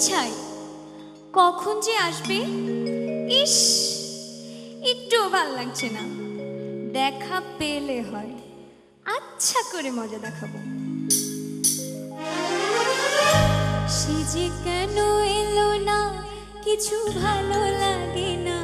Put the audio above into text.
ইচ্ছায় কখন যে আসবে? ইস, একটুও ভালো লাগছে না। দেখা পেলে হয়। আচ্ছা করে মজা দেখাবো। সে যে কেন এলো না? কিছু ভালো লাগে না।